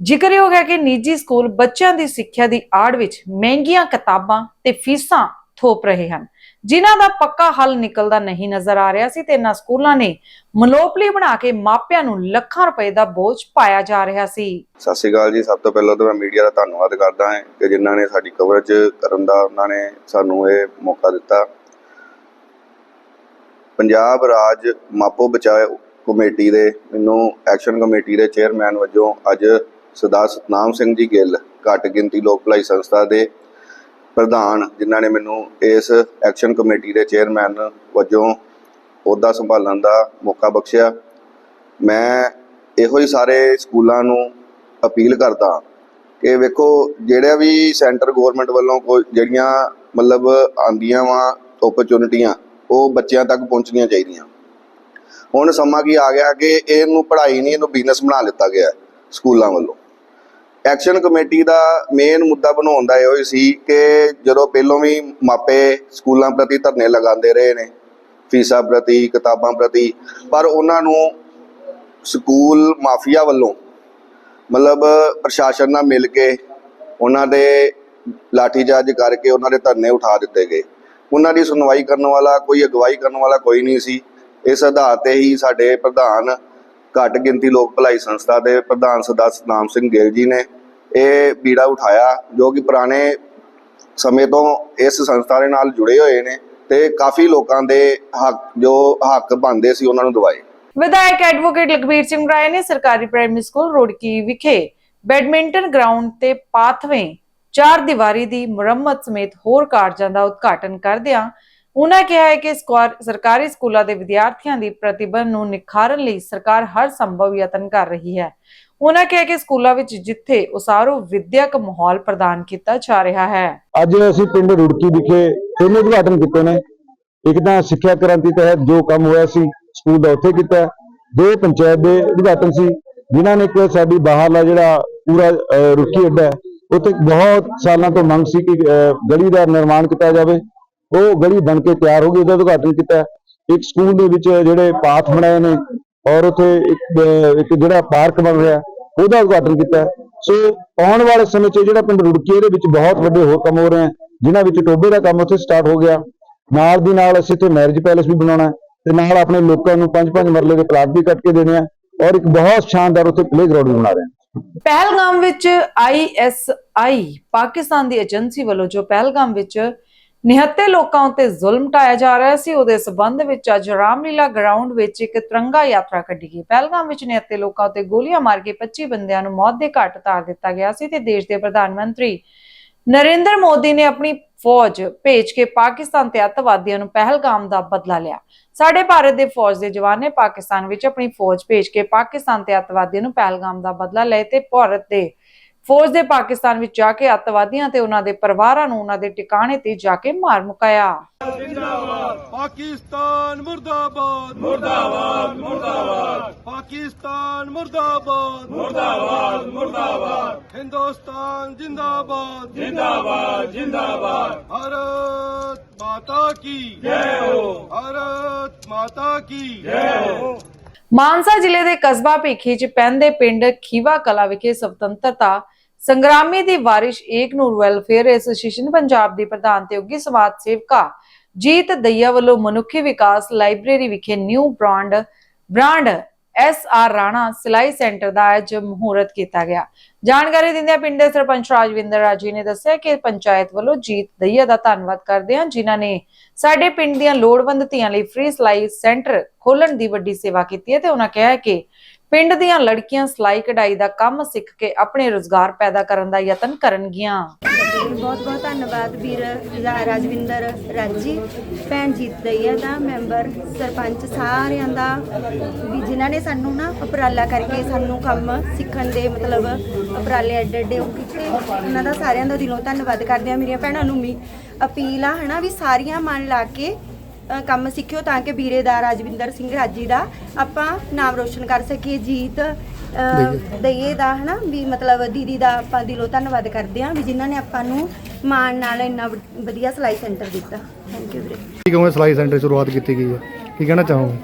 ਜ਼ਿਕਰਯੋਗ ਹੈ ਕਿ ਨਿੱਜੀ ਸਕੂਲ ਬੱਚਿਆਂ ਦੀ ਸਿੱਖਿਆ ਦੀ ਆੜ ਵਿੱਚ ਮਹਿੰਗੀਆਂ ਕਿਤਾਬਾਂ ਤੇ ਫੀਸਾਂ ਥੋਪ ਰਹੇ ਹਨ। ਜਿਨ੍ਹਾਂ ਦਾ ਪੱਕਾ ਹੱਲ ਨਿਕਲਦਾ ਨਹੀਂ ਨਜ਼ਰ ਆ ਰਿਹਾ ਸੀ ਤੇ ਇਹਨਾਂ ਸਕੂਲਾਂ ਨੇ ਮਨੋਪਲੀ ਬਣਾ ਕੇ ਮਾਪਿਆਂ ਨੂੰ ਲੱਖਾਂ ਰੁਪਏ ਦਾ ਬੋਝ ਪਾਇਆ ਜਾ ਰਿਹਾ ਸੀ। ਸਤਿ ਸ਼੍ਰੀ ਅਕਾਲ ਜੀ। ਸਭ ਤੋਂ ਪਹਿਲਾਂ ਤਾਂ ਮੈਂ ਮੀਡੀਆ ਦਾ ਧੰਨਵਾਦ ਕਰਦਾ ਹਾਂ ਕਿ ਜਿਨ੍ਹਾਂ ਨੇ ਸਾਡੀ ਕਵਰੇਜ ਕਰਨ ਦਾ, ਉਹਨਾਂ ਨੇ ਸਾਨੂੰ ਇਹ ਮੌਕਾ ਦਿੱਤਾ। ਪੰਜਾਬ ਰਾਜ ਮਾਪੋ ਬਚਾਓ ਕਮੇਟੀ ਦੇ, ਮੈਨੂੰ ਐਕਸ਼ਨ ਕਮੇਟੀ ਦੇ ਚੇਅਰਮੈਨ ਵਜੋਂ ਅੱਜ ਸਰਦਾਰ ਸਤਨਾਮ ਸਿੰਘ ਜੀ ਗਿੱਲ, ਘੱਟ ਗਿਣਤੀ ਲੋਕ ਭਲਾਈ ਸੰਸਥਾ ਦੇ ਪ੍ਰਧਾਨ, ਜਿਨ੍ਹਾਂ ਨੇ ਮੈਨੂੰ ਇਸ ਐਕਸ਼ਨ ਕਮੇਟੀ ਦੇ ਚੇਅਰਮੈਨ ਵਜੋਂ ਅਹੁਦਾ ਸੰਭਾਲਣ ਦਾ ਮੌਕਾ ਬਖਸ਼ਿਆ। ਮੈਂ ਇਹੋ ਹੀ ਸਾਰੇ ਸਕੂਲਾਂ ਨੂੰ ਅਪੀਲ ਕਰਦਾ ਕਿ ਵੇਖੋ ਜਿਹੜਾ ਵੀ ਸੈਂਟਰ ਗਵਰਨਮੈਂਟ ਵੱਲੋਂ ਕੋਈ, ਜਿਹੜੀਆਂ ਮਤਲਬ ਆਂਦੀਆਂ ਵਾ ਓਪਰਚੁਨਿਟੀਆਂ ਉਹ ਬੱਚਿਆਂ ਤੱਕ ਪਹੁੰਚਣੀਆਂ ਚਾਹੀਦੀਆਂ। ਹੁਣ ਸਮਾਂ ਕੀ ਆ ਗਿਆ ਕਿ ਇਹਨੂੰ ਪੜ੍ਹਾਈ ਨਹੀਂ, ਇਹਨੂੰ ਬਿਜ਼ਨਸ ਬਣਾ ਲਿੱਤਾ ਗਿਆ ਸਕੂਲਾਂ ਵੱਲੋਂ। ਐਕਸ਼ਨ ਕਮੇਟੀ ਦਾ ਮੇਨ ਮੁੱਦਾ ਬਣਾਉਣ ਦਾ ਇਹੋ ਹੀ ਸੀ ਕਿ ਜਦੋਂ ਪਹਿਲੋਂ ਵੀ ਮਾਪੇ ਸਕੂਲਾਂ ਪ੍ਰਤੀ ਧਰਨੇ ਲਗਾਉਂਦੇ ਰਹੇ ਨੇ, ਫੀਸਾਂ ਪ੍ਰਤੀ, ਕਿਤਾਬਾਂ ਪ੍ਰਤੀ, ਪਰ ਉਹਨਾਂ ਨੂੰ ਸਕੂਲ ਮਾਫੀਆ ਵੱਲੋਂ ਮਤਲਬ ਪ੍ਰਸ਼ਾਸਨ ਨਾਲ ਮਿਲ ਕੇ ਉਹਨਾਂ ਦੇ ਲਾਠੀਚਾਰਜ ਕਰਕੇ ਉਹਨਾਂ ਦੇ ਧਰਨੇ ਉਠਾ ਦਿੱਤੇ ਗਏ। ਉਹਨਾਂ ਦੀ ਸੁਣਵਾਈ ਕਰਨ ਵਾਲਾ ਕੋਈ, ਅਗਵਾਈ ਕਰਨ ਵਾਲਾ ਕੋਈ ਨਹੀਂ ਸੀ। ਇਸ ਆਧਾਰ ਤੇ ਹੀ ਸਾਡੇ ਪ੍ਰਧਾਨ ਘੱਟ ਗਿਣਤੀ ਲੋਕ ਭਲਾਈ ਸੰਸਥਾ ਦੇ ਪ੍ਰਧਾਨ ਸਰਦਾਰ ਸਤਨਾਮ ਸਿੰਘ ਗਿੱਲ ਜੀ ਨੇ ਇਹ ਬੀੜਾ ਉਠਾਇਆ, ਜੋ ਕਿ ਪੁਰਾਣੇ ਸਮੇਂ ਤੋਂ ਇਸ ਸੰਸਥਾ ਦੇ ਨਾਲ ਜੁੜੇ ਹੋਏ ਨੇ ਤੇ ਕਾਫੀ ਲੋਕਾਂ ਦੇ ਹੱਕ, ਜੋ ਹੱਕ ਬਣਦੇ ਸੀ ਉਹਨਾਂ ਨੂੰ ਦਵਾਏ। ਵਿਧਾਇਕ ਐਡਵੋਕੇਟ ਲਖਬੀਰ ਸਿੰਘ ਰਾਏ ਨੇ ਸਰਕਾਰੀ ਪ੍ਰਾਇਮਰੀ ਸਕੂਲ ਰੋੜਕੀ ਵਿਖੇ ਬੈਡਮਿੰਟਨ ਗਰਾਊਂਡ ਤੇ ਪਾਥਵੇ ਚਾਰ ਦੀਵਾਰੀ ਦੀ ਮੁਰੰਮਤ ਸਮੇਤ ਹੋਰ ਕਾਰਜਾਂ ਦਾ ਉਦਘਾਟਨ ਕਰਦਿਆਂ ਉਹਨਾਂ ਕਿਹਾ ਹੈ ਕਿ ਸਰਕਾਰੀ ਸਕੂਲਾਂ ਦੇ ਵਿਦਿਆਰਥੀਆਂ ਦੀ ਪ੍ਰਤਿਭਾ ਨੂੰ ਨਿਖਾਰਨ ਲਈ ਸਰਕਾਰ ਹਰ ਸੰਭਵ ਯਤਨ ਕਰ ਰਹੀ ਹੈ। ਉਹਨਾਂ ਕਿਹਾ ਕਿ ਸਕੂਲਾਂ ਵਿੱਚ ਜਿੱਥੇ ਉਸਾਰੂ ਵਿਦਿਅਕ ਮਾਹੌਲ ਪ੍ਰਦਾਨ ਕੀਤਾ ਜਾ ਰਿਹਾ ਹੈ। ਅੱਜ ਅਸੀਂ ਪਿੰਡ ਰੁੜਕੀ ਵਿਖੇ ਤਿੰਨ ਉਦਘਾਟਨ ਕੀਤੇ ਨੇ। ਇੱਕ ਤਾਂ ਸਿੱਖਿਆ ਕ੍ਰਾਂਤੀ ਤਹਿਤ ਜੋ ਕੰਮ ਹੋਇਆ ਸੀ ਸਕੂਲ ਦਾ ਉੱਥੇ ਕੀਤਾ। ਦੋ ਪੰਚਾਇਤ ਦੇ ਉਦਘਾਟਨ ਸੀ ਜਿਨ੍ਹਾਂ ਨੇ ਕਿ ਸਾਡੀ ਬਾਹਰਲਾ ਜਿਹੜਾ ਪੂਰਾ ਅਹ, ਅੱਡਾ ਉੱਥੇ ਬਹੁਤ ਸਾਲਾਂ ਤੋਂ ਮੰਗ ਸੀ ਕਿ ਗਲੀ ਦਾ ਨਿਰਮਾਣ ਕੀਤਾ ਜਾਵੇ। ਉਹ ਗਲੀ ਬਣ ਕੇ ਤਿਆਰ ਹੋ ਗਈ, ਉਹਦਾ ਉਦਘਾਟਨ ਕੀਤਾ ਇੱਕ ਸਕੂਲ ਦੇ ਵਿੱਚ ਜਿਹੜੇ ਪਾਥ ਬਣਾਏ ਨੇ ਔਰ ਉੱਥੇ ਇੱਕ ਜਿਹੜਾ ਪਾਰਕ ਬਣ ਰਿਹਾ, ਉਹਦਾ ਉਦਘਾਟਨ ਕੀਤਾ ਸੋ ਆਉਣ ਵਾਲੇ ਸਮੇਂ 'ਚ ਜਿਹੜਾ ਪਿੰਡ ਰੁੜਕੀ ਇਹਦੇ ਵਿੱਚ ਬਹੁਤ ਵੱਡੇ ਹੋਰ ਕੰਮ ਹੋ ਰਹੇ ਹਨ, ਜਿਨ੍ਹਾਂ ਵਿੱਚ ਟੋਬੇ ਦਾ ਕੰਮ ਉੱਥੇ ਸਟਾਰਟ ਹੋ ਗਿਆ। ਨਾਲ ਦੀ ਨਾਲ ਅਸੀਂ ਇੱਥੇ ਮੈਰਿਜ ਪੈਲੇਸ ਵੀ ਬਣਾਉਣਾ ਤੇ ਨਾਲ ਆਪਣੇ ਲੋਕਾਂ ਨੂੰ ਪੰਜ ਪੰਜ ਮਰਲੇ ਦੇ ਪਲਾਟ ਵੀ ਕੱਟ ਕੇ ਦੇਣੇ ਆ ਔਰ ਇੱਕ ਬਹੁਤ ਸ਼ਾਨਦਾਰ ਉੱਥੇ ਪਲੇਗਰਾਉਂਡ ਵੀ ਬਣਾ ਰਹੇ ਹਾਂ। ਪਹਿਲਗਾਮ ਵਿੱਚ ਆਈਐਸਆਈ ਪਾਕਿਸਤਾਨ ਦੀ ਏਜੰਸੀ ਵੱਲੋਂ ਜੋ ਪਹਿਲਗਾਮ ਵਿੱਚ ਨਿਹੱਤੇ ਲੋਕਾਂ ਉੱਤੇ ਜ਼ੁਲਮ ਢਾਇਆ ਜਾ ਰਿਹਾ ਸੀ। ਉਹਦੇ ਸਬੰਧ ਵਿੱਚ ਅੱਜ ਰਾਮਲੀਲਾ ਗਰਾਊਂਡ ਵਿੱਚ ਇੱਕ ਤਿਰੰਗਾ ਯਾਤਰਾ ਕੱਢੀ ਗਈ। ਪਹਿਲਗਾਮ ਵਿੱਚ ਨਿਹੱਤੇ ਲੋਕਾਂ ਉੱਤੇ ਗੋਲੀਆਂ ਮਾਰ ਕੇ 25 ਬੰਦਿਆਂ ਨੂੰ ਮੌਤ ਦੇ ਘਾਟ ਉਤਾਰ ਦਿੱਤਾ ਗਿਆ ਸੀ ਤੇ ਦੇਸ਼ ਦੇ ਪ੍ਰਧਾਨ ਮੰਤਰੀ ਨਰਿੰਦਰ ਮੋਦੀ ਨੇ ਆਪਣੀ ਫੌਜ ਭੇਜ ਕੇ ਪਾਕਿਸਤਾਨ ਤੇ ਅੱਤਵਾਦੀਆਂ ਨੂੰ ਪਹਿਲਗਾਮ ਦਾ ਬਦਲਾ ਲਿਆ। ਸਾਡੇ ਭਾਰਤ ਦੇ ਫੌਜ ਦੇ ਜਵਾਨ ਨੇ ਪਾਕਿਸਤਾਨ ਵਿੱਚ ਆਪਣੀ ਫੌਜ ਭੇਜ ਕੇ ਪਾਕਿਸਤਾਨ ਤੇ ਅੱਤਵਾਦੀਆਂ ਨੂੰ ਪਹਿਲਗਾਮ ਦਾ ਬਦਲਾ ਲਏ ਤੇ ਭਾਰਤ ਦੇ ਫੌਜ ਦੇ ਪਾਕਿਸਤਾਨ ਵਿੱਚ ਜਾ ਕੇ ਅੱਤਵਾਦੀਆਂ ਤੇ ਉਹਨਾਂ ਦੇ ਪਰਿਵਾਰਾਂ ਨੂੰ ਉਹਨਾਂ ਦੇ ਟਿਕਾਣੇ ਤੇ ਜਾ ਕੇ ਮਾਰ ਮੁਕਾਇਆ। ਪਾਕਿਸਤਾਨ ਮੁਰਦਾਬਾਦ। ਮੁਰਦਾਬਾਦ ਮੁਰਦਾਬਾਦ। ਪਾਕਿਸਤਾਨ ਮੁਰਦਾਬਾਦ। ਮੁਰਦਾਬਾਦ ਮੁਰਦਾਬਾਦ। ਹਿੰਦੁਸਤਾਨ ਜਿੰਦਾਬਾਦ। ਜਿੰਦਾਬਾਦ ਜਿੰਦਾਬਾਦ। ਭਾਰਤ ਮਾਤਾ ਕੀ? ਜੈ ਹੋ। ਭਾਰਤ ਮਾਤਾ ਕੀ? ਜੈ ਹੋ। ਮਾਨਸਾ ਜ਼ਿਲ੍ਹੇ ਦੇ ਕਸਬਾ ਭੀਖੀ ਚ ਪੈਂਦੇ ਪਿੰਡ ਖੀਵਾ ਕਲਾ ਵਿਖੇ ਸੁਤੰਤਰਤਾ ਸੰਗਰਾਮੀ ਦੀ ਵਾਰਿਸ਼ ਏਕ ਵੈਲਫੇਅਰ ਐਸੋਸੀਏਸ਼ਨ ਪੰਜਾਬ ਦੀ ਪ੍ਰਧਾਨ ਤੇ ਉੱਗੀ ਸਮਾਜ ਸੇਵਕਾ ਜੀਤ ਦਈਆ ਵੱਲੋਂ ਮਨੁੱਖੀ ਵਿਕਾਸ ਲਾਇਬ੍ਰੇਰੀ ਵਿਖੇ new brand brand S R Rana ਸਿਲਾਈ ਸੈਂਟਰ ਦਾ ਅੱਜ ਮਹੂਰਤ ਕੀਤਾ ਗਿਆ। ਜਾਣਕਾਰੀ ਦਿੰਦਿਆਂ ਪਿੰਡ ਦੇ ਸਰਪੰਚ ਰਾਜਵਿੰਦਰ ਰਾਜੀ ਨੇ ਦੱਸਿਆ ਕਿ ਪੰਚਾਇਤ ਵੱਲੋਂ ਜੀਤ ਦਈਆ ਦਾ ਧੰਨਵਾਦ ਕਰਦੇ ਹਾਂ ਜਿਨ੍ਹਾਂ ਨੇ ਸਾਡੇ ਪਿੰਡ ਦੀਆਂ ਲੋੜਵੰਦ ਧੀਆਂ ਲਈ ਫ੍ਰੀ ਸਿਲਾਈ ਸੈਂਟਰ ਖੋਲਣ ਦੀ ਵੱਡੀ ਸੇਵਾ ਕੀਤੀ ਹੈ ਤੇ ਉਹਨਾਂ ਕਿਹਾ ਕਿ ਪਿੰਡ ਦੀਆਂ ਲੜਕੀਆਂ ਸਿਲਾਈ ਕਢਾਈ ਦਾ ਕੰਮ ਸਿੱਖ ਕੇ ਆਪਣੇ ਰੋਜ਼ਗਾਰ ਪੈਦਾ ਕਰਨ ਦਾ ਯਤਨ ਕਰਨਗੀਆਂ। ਬਹੁਤ ਬਹੁਤ ਧੰਨਵਾਦ ਵੀਰ ਰਾਜਵਿੰਦਰ ਰਾਜੀ ਭੈਣ ਜੀਤ ਦਈਆ ਦਾ, ਮੈਂਬਰ ਸਰਪੰਚ ਸਾਰਿਆਂ ਦਾ। ਵੀ ਜਿਨ੍ਹਾਂ ਨੇ ਸਾਨੂੰ ਨਾ ਉਪਰਾਲਾ ਕਰਕੇ ਸਾਨੂੰ ਕੰਮ ਸਿੱਖਣ ਦੇ ਮਤਲਬ ਉਪਰਾਲੇ ਐਡੇ ਐਡੇ ਉਹ ਕੀਤੇ, ਉਹਨਾਂ ਦਾ ਸਾਰਿਆਂ ਦਾ ਦਿਲੋਂ ਧੰਨਵਾਦ ਕਰਦੇ ਆ ਮੇਰੀਆਂ ਭੈਣਾਂ ਨੂੰ ਵੀ ਅਪੀਲ ਆ ਹਨਾ ਵੀ ਸਾਰੀਆਂ ਮਨ ਲਾ ਕੇ ਅ, ਕੰਮ ਸਿੱਖਿਓ ਤਾਂ ਕਿ ਵੀਰੇ ਦਾ ਰਾਜਵਿੰਦਰ ਸਿੰਘ ਰਾਜੀ ਦਾ ਆਪਾਂ ਨਾਮ ਰੋਸ਼ਨ ਕਰ ਸਕੀਏ ਜੀਤ ਅ, ਦਈਏ। ਦਾ ਹਨਾ? ਵੀ ਮਤਲਬ ਦੀਦੀ ਦਾ ਆਪਾਂ ਦਿਲੋਂ ਧੰਨਵਾਦ ਕਰਦੇ ਹਾਂ ਵੀ ਜਿਨ੍ਹਾਂ ਨੇ ਆਪਾਂ ਨੂੰ ਮਾਣ ਨਾਲ ਇੰਨਾ ਵ- ਵਧੀਆ ਸਿਲਾਈ ਸੈਂਟਰ ਦਿੱਤਾ। ਥੈਂਕ ਯੂ ਵੀਰੇ। ਕੀ ਕਹੋਗੇ ਸਿਲਾਈ ਸੈਂਟਰ ਸ਼ੁਰੂਆਤ ਕੀਤੀ ਗਈ ਹੈ? ਕੀ ਕਹਿਣਾ ਚਾਹੋਗੇ?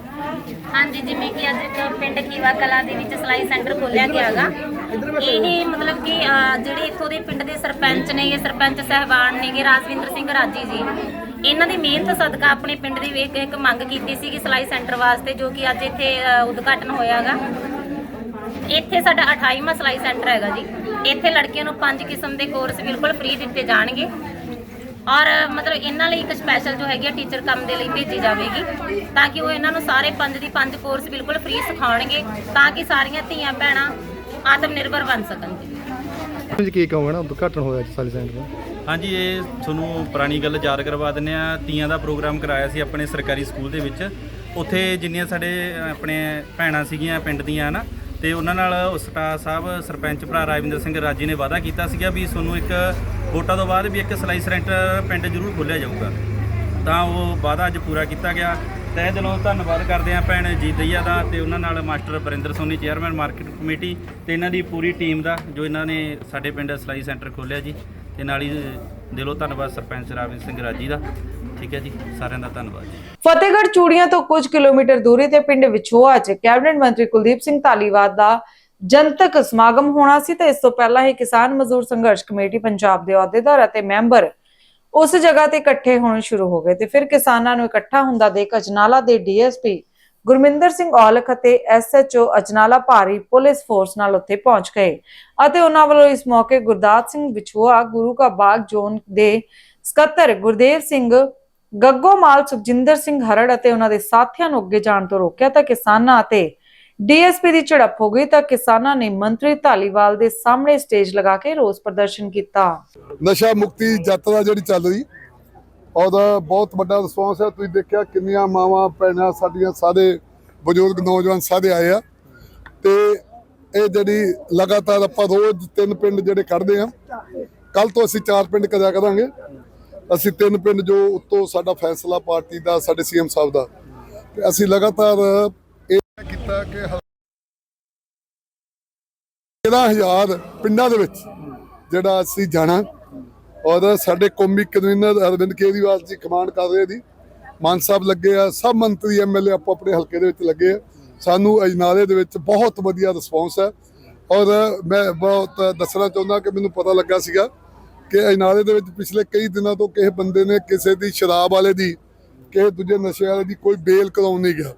ਹਾਂਜੀ ਜਿਵੇਂ ਕਿ ਅੱਜ ਇੱਕ ਪਿੰਡ ਖੀਵਾ ਕਲਾ ਦੇ ਵਿੱਚ ਸਿਲਾਈ ਸੈਂਟਰ ਖੋਲਿਆ ਗਿਆਗਾ ਇਹ ਮਤਲਬ ਕਿ ਅਹ, ਜਿਹੜੇ ਇੱਥੋਂ ਦੇ ਪਿੰਡ ਦੇ ਸਰਪੰਚ ਨੇ ਇਹ ਸਰਪੰਚ ਸਹਿਬਾਨ ਨੇਗੇ ਰਾਜਵਿੰਦਰ ਸਿੰਘ ਰਾਜੀ ਜੀ ਇਹਨਾਂ ਦੀ ਮਿਹਨਤ ਸਦਕਾ ਆਪਣੇ ਪਿੰਡ ਦੀ ਇੱਕ ਇੱਕ ਮੰਗ ਕੀਤੀ ਸੀ ਕਿ ਸਿਲਾਈ ਸੈਂਟਰ ਵਾਸਤੇ, ਜੋ ਕਿ ਅੱਜ ਇੱਥੇ ਉਦਘਾਟਨ ਹੋਇਆਗਾ ਇੱਥੇ ਸਾਡਾ 28ਵਾਂ ਸਿਲਾਈ ਸੈਂਟਰ ਹੈਗਾ ਜੀ। ਇੱਥੇ ਲੜਕੀਆਂ ਨੂੰ ਪੰਜ ਕਿਸਮ ਦੇ ਕੋਰਸ ਬਿਲਕੁਲ ਫ੍ਰੀ ਦਿੱਤੇ ਜਾਣਗੇ। ਔਰ, ਮਤਲਬ ਇਹਨਾਂ ਲਈ ਇੱਕ ਸਪੈਸ਼ਲ ਜੋ ਹੈਗੀ ਟੀਚਰ ਕੰਮ ਦੇ ਲਈ ਭੇਜੀ ਜਾਵੇਗੀ, ਤਾਂ ਕਿ ਉਹ ਇਹਨਾਂ ਨੂੰ ਸਾਰੇ ਪੰਜ ਦੀ ਪੰਜ ਕੋਰਸ ਬਿਲਕੁਲ ਫ੍ਰੀ ਸਿਖਾਉਣਗੇ, ਤਾਂ ਕਿ ਸਾਰੀਆਂ ਧੀਆਂ ਭੈਣਾਂ ਆਤਮ ਨਿਰਭਰ ਬਣ ਸਕਣ ਜੀ। ਕੀ ਕਹੋਗੇ ਨਾ, ਉਦਘਾਟਨ ਹੋਇਆ ਜੀ ਸੈਂਟਰ ਦਾ? ਹਾਂਜੀ, ਇਹ ਤੁਹਾਨੂੰ ਪੁਰਾਣੀ ਗੱਲ ਯਾਦ ਕਰਵਾ ਦਿੰਦੇ ਆ ਤੀਆਂ ਦਾ ਪ੍ਰੋਗਰਾਮ ਕਰਾਇਆ ਸੀ ਆਪਣੇ ਸਰਕਾਰੀ ਸਕੂਲ ਦੇ ਵਿੱਚ। ਉੱਥੇ ਜਿੰਨੀਆਂ ਸਾਡੇ ਆਪਣੇ ਭੈਣਾਂ ਸੀਗੀਆਂ ਪਿੰਡ ਦੀਆਂ ਨਾ ਤੇ ਉਹਨਾਂ ਨਾਲ ਉਸਟਾ ਸਾਹਿਬ, ਸਰਪੰਚ ਭਰਾ ਰਾਜਵਿੰਦਰ ਸਿੰਘ ਰਾਜੀ ਨੇ ਵਾਅਦਾ ਕੀਤਾ ਸੀਗਾ ਵੀ ਤੁਹਾਨੂੰ ਇੱਕ ਵੋਟਾਂ ਤੋਂ ਬਾਅਦ ਵੀ ਇੱਕ ਸਿਲਾਈ ਸੈਂਟਰ ਪਿੰਡ ਜ਼ਰੂਰ ਖੋਲ੍ਹਿਆ ਜਾਊਗਾ। ਤਾਂ ਉਹ ਵਾਅਦਾ ਅੱਜ ਪੂਰਾ ਕੀਤਾ ਗਿਆ। ਤਹਿ ਦਿਲੋਂ ਧੰਨਵਾਦ ਕਰਦੇ ਆ ਭੈਣ ਜੀਤ ਦਈਆ ਦਾ ਤੇ ਉਹਨਾਂ ਨਾਲ master Barinder Soni, chairman market committee ਤੇ ਇਹਨਾਂ ਦੀ ਪੂਰੀ ਟੀਮ ਦਾ, ਜੋ ਇਹਨਾਂ ਨੇ ਸਾਡੇ ਪਿੰਡ ਸਿਲਾਈ ਸੈਂਟਰ ਖੋਲ੍ਹਿਆ ਜੀ। ਤੇ ਨਾਲ ਹੀ ਦਿਲੋਂ ਧੰਨਵਾਦ ਸਰਪੰਚ ਰਾਵਿੰਦ ਸਿੰਘ ਰਾਜੀ ਦਾ। ਠੀਕ ਹੈ ਜੀ, ਸਾਰਿਆਂ ਦਾ ਧੰਨਵਾਦ ਜੀ। ਫਤਿਹਗੜ੍ਹ ਚੂੜੀਆਂ ਤੋਂ ਕੁਝ ਕਿਲੋਮੀਟਰ ਦੂਰੀ ਤੇ ਪਿੰਡ ਵਿਛੋਆ 'ਚ ਕੈਬਨਿਟ ਮੰਤਰੀ ਕੁਲਦੀਪ ਸਿੰਘ ਧਾਲੀਵਾਲ ਦਾ ਜਨਤਕ ਸਮਾਗਮ ਹੋਣਾ ਸੀ ਤੇ ਇਸ ਤੋਂ ਪਹਿਲਾਂ ਹੀ ਕਿਸਾਨ ਮਜ਼ਦੂਰ ਸੰਘਰਸ਼ ਕਮੇਟੀ ਪੰਜਾਬ ਦੇ ਅਹੁਦੇਦਾਰ ਅਤੇ ਮੈਂਬਰ ਉਸ ਜਗ੍ਹਾ ਤੇ ਇਕੱਠੇ ਹੋਣ ਸ਼ੁਰੂ ਹੋ ਗਏ ਤੇ ਫਿਰ ਕਿਸਾਨਾਂ ਨੂੰ ਇਕੱਠਾ ਹੁੰਦਾ ਦੇਖ ਅਜਨਾਲਾ ਦੇ ਡੀਐਸਪੀ ਗੁਰਮਿੰਦਰ ਸਿੰਘ ਔਲਖ ਅਤੇ ਐਸਐਚਓ ਅਜਨਾਲਾ ਭਾਰੀ ਪੁਲਿਸ ਫੋਰਸ ਨਾਲ ਉੱਥੇ ਪਹੁੰਚ ਗਏ ਅਤੇ ਉਹਨਾਂ ਵੱਲੋਂ ਇਸ ਮੌਕੇ ਗੁਰਦਾਤ ਸਿੰਘ ਵਿਛੂਆ, ਗੁਰੂ ਕਾ ਬਾਗ ਜ਼ੋਨ ਦੇ ਸਕੱਤਰ ਗੁਰਦੇਵ ਸਿੰਘ ਗੱਗੋਮਾਲ ਸੁਖਜਿੰਦਰ ਸਿੰਘ ਹਰੜ ਅਤੇ ਉਹਨਾਂ ਦੇ ਸਾਥੀਆਂ ਨੂੰ ਅੱਗੇ ਜਾਣ ਤੋਂ ਰੋਕਿਆ ਤਾਂ ਕਿਸਾਨਾਂ ਅਤੇ ਡੀਐਸਪੀ ਦੀ ਝੜਪ ਹੋ ਗਈ ਤਾਂ ਕਿਸਾਨਾਂ ਨੇ ਮੰਤਰੀ ਧਾਲੀਵਾਲ ਦੇ ਸਾਹਮਣੇ ਸਟੇਜ ਲਗਾ ਕੇ ਰੋਸ ਪ੍ਰਦਰਸ਼ਨ ਕੀਤਾ। ਨਸ਼ਾ ਮੁਕਤੀ ਯਾਤਰਾ ਜਿਹੜੀ ਚੱਲ ਰਹੀ ਔਰ ਬਹੁਤ ਵੱਡਾ ਰਿਸਪੌਂਸ ਹੈ। ਤੁਸੀਂ ਦੇਖਿਆ ਕਿੰਨੀਆਂ ਮਾਵਾਂ, ਭੈਣਾਂ ਸਾਡੀਆਂ ਸਾਰੇ ਬਜ਼ੁਰਗ ਨੌਜਵਾਨ ਸਾਰੇ ਆਏ ਆ। ਤੇ ਇਹ ਜਿਹੜੀ ਲਗਾਤਾਰ ਆਪਾਂ ਰੋਜ਼ ਤਿੰਨ ਪਿੰਡ ਜਿਹੜੇ ਕੱਢਦੇ ਆ ਕੱਲ ਤੋਂ ਅਸੀਂ ਚਾਰ ਪਿੰਡ ਕਰਿਆ ਕਰਾਂਗੇ। ਅਸੀਂ ਤਿੰਨ ਪਿੰਡ ਜੋ ਉੱਤੋਂ ਸਾਡਾ ਫੈਸਲਾ ਪਾਰਟੀ ਦਾ, ਸਾਡੇ ਸੀਐਮ ਸਾਹਿਬ ਦਾ। ਤੇ ਅਸੀਂ ਲਗਾਤਾਰ ਇਹ ਕੀਤਾ ਕਿ 13000 ਪਿੰਡਾਂ ਦੇ ਵਿੱਚ ਜਿਹੜਾ ਅਸੀਂ ਜਾਣਾ। ਔਰ ਸਾਡੇ ਕੌਮੀ ਕਨਵੀਨਰ ਅਰਵਿੰਦ ਕੇਜਰੀਵਾਲ ਜੀ ਕਮਾਂਡ ਕਰ ਰਹੇ ਜੀ। ਮਾਨ ਸਾਹਿਬ ਲੱਗੇ ਆ ਸਭ ਮੰਤਰੀ ਐਮਐਲਏ ਆਪੋ ਆਪਣੇ ਹਲਕੇ ਦੇ ਵਿੱਚ ਲੱਗੇ ਆ। ਸਾਨੂੰ ਅਜਨਾਲੇ ਦੇ ਵਿੱਚ ਬਹੁਤ ਵਧੀਆ ਰਿਸਪੌਂਸ ਹੈ ਔਰ ਮੈਂ ਬਹੁਤ ਦੱਸਣਾ ਚਾਹੁੰਦਾ ਕਿ ਮੈਨੂੰ ਪਤਾ ਲੱਗਾ ਸੀਗਾ ਕਿ ਅਜਨਾਲੇ ਦੇ ਵਿੱਚ ਪਿਛਲੇ ਕਈ ਦਿਨਾਂ ਤੋਂ ਕਿਸੇ ਬੰਦੇ ਨੇ ਕਿਸੇ ਦੀ ਸ਼ਰਾਬ ਵਾਲੇ ਦੀ ਕਿਸੇ ਦੂਜੇ ਨਸ਼ੇ ਵਾਲੇ ਦੀ ਕੋਈ ਬੇਲ ਕਰਾਉਣ ਨਹੀਂ ਗਿਆ।